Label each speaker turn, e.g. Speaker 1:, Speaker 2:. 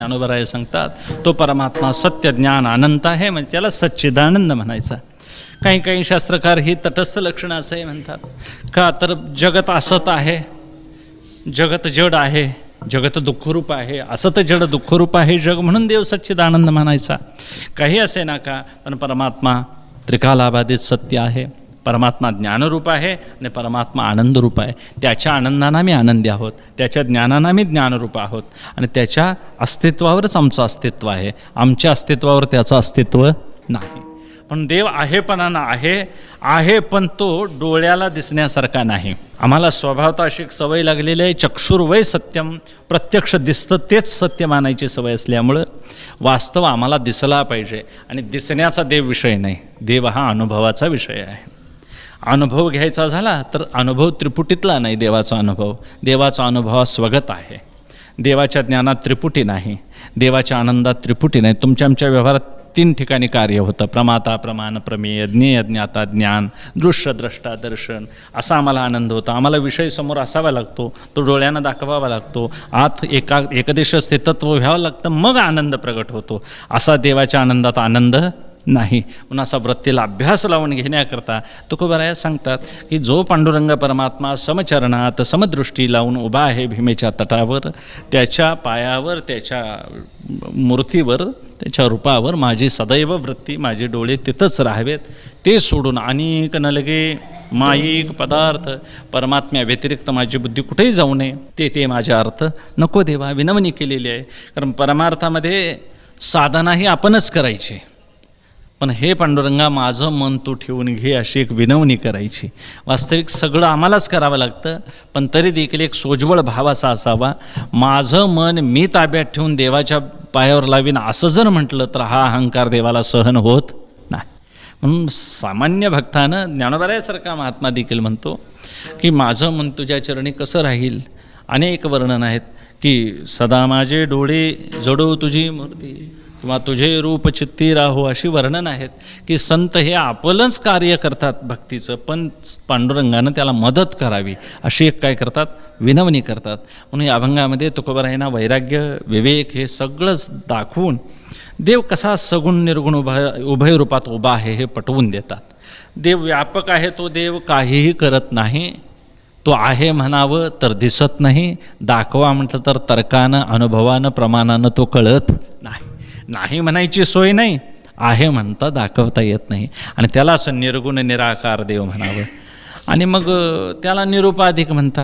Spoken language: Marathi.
Speaker 1: ज्ञानोबराय सांगतात तो परमात्मा सत्य ज्ञान अनंत आहे म्हणजे त्याला सच्चिदानंद म्हणायचा. काही काही शास्त्रकार ही तटस्थ लक्षणं असंही म्हणतात. का तर जगत असत आहे जगत जड आहे जगत दुःखरूप आहे असत जड दुःखरूप आहे जग म्हणून देव सच्चिदानंद म्हणायचा. काही असे ना का पण परमात्मा त्रिकालाबाधित सत्य आहे. परमात्मा ज्ञानरूप आहे आणि परमात्मा आनंदरूप आहे. त्याच्या आनंदानं आम्ही आनंदी आहोत. त्याच्या ज्ञानानं आम्ही ज्ञानरूप आहोत. आणि त्याच्या अस्तित्वावरच आमचं अस्तित्व आहे. आमच्या अस्तित्वावर त्याचं अस्तित्व नाही. पण देव आहेपणानं आहे. आहे पण तो डोळ्याला दिसण्यासारखा नाही. आम्हाला स्वभावता अशी एक सवय लागलेली आहे. चक्षुर्वय सत्यम. प्रत्यक्ष दिसतं तेच सत्य मानायची सवय असल्यामुळं वास्तव आम्हाला दिसला पाहिजे. आणि दिसण्याचा देव विषय नाही. देव हा अनुभवाचा विषय आहे. अनुभव घ्यायचा झाला तर अनुभव त्रिपुटीतला नाही देवाचा अनुभव. देवाचा अनुभव हा स्वगत आहे. देवाच्या ज्ञानात त्रिपुटी नाही. देवाच्या आनंदात त्रिपुटी नाही. तुमच्या आमच्या व्यवहारात तीन ठिकाणी कार्य होतं. प्रमाता प्रमाण प्रमेय ज्ञेय ज्ञाता ज्ञान दृश्य द्रष्टा दर्शन. असा आम्हाला आनंद होता. आम्हाला विषय समोर असावा लागतो. तो डोळ्यानं दाखवावा लागतो. आत एका एकदेश स्थितत्व व्हावं लागतं. मग आनंद प्रगट होतो. असा देवाच्या आनंदात आनंद नाही. म्हणून असा वृत्तीला अभ्यास लावून घेण्याकरता तुकोबराया सांगतात की जो पांडुरंग परमात्मा समचरणात समदृष्टी लावून उभा आहे भीमेच्या तटावर त्याच्या पायावर त्याच्या मूर्तीवर त्याच्या रूपावर माझी सदैव वृत्ती माझे डोळे तिथंच राहावेत. ते सोडून अनेक नलगे माईक पदार्थ परमात्म्या व्यतिरिक्त माझी बुद्धी कुठेही जाऊ नये. ते ते माझे अर्थ नको देवा विनवणी केलेली आहे. कारण परमार्थामध्ये साधना ही आपणच करायची. पण हे पांडुरंगा माझं मन तू ठेवून घे अशी एक विनवणी करायची. वास्तविक सगळं आम्हालाच करावं लागतं पण तरी देखील एक सोज्वळ भाव असा असावा. माझं मन मी ताब्यात ठेवून देवाच्या पायावर लावीन असं जर म्हटलं तर हा अहंकार देवाला सहन होत नाही. म्हणून सामान्य भक्तानं ज्ञानोबरायासारखा महात्मा देखील म्हणतो की माझं मन तुझ्या चरणी कसं राहील? अनेक वर्णन आहेत की सदा माझे डोळे जडो तुझी मूर्ती. किंवा तुझे रूप चित्ती राहो अशी वर्णन आहेत की संत हे आपलंच कार्य करतात भक्तीचं पण पांडुरंगानं त्याला मदत करावी अशी एक काय करतात? विनवणी करतात. म्हणून या अभंगामध्ये तुकोबरायांना वैराग्य विवेक हे सगळंच दाखवून देव कसा सगुण निर्गुण उभा उभय रूपात उभा आहे हे पटवून देतात. देव व्यापक आहे तो देव काहीही करत नाही. तो आहे म्हणावं तर दिसत नाही. दाखवा म्हटलं तर तर्कानं अनुभवानं प्रमाणानं तो कळत नाही म्हणायची सोय नाही. आहे म्हणता दाखवता येत नाही. आणि त्यालाच निर्गुण निराकार देव म्हणावं. आणि मग त्याला निरुपाधिक म्हणतात.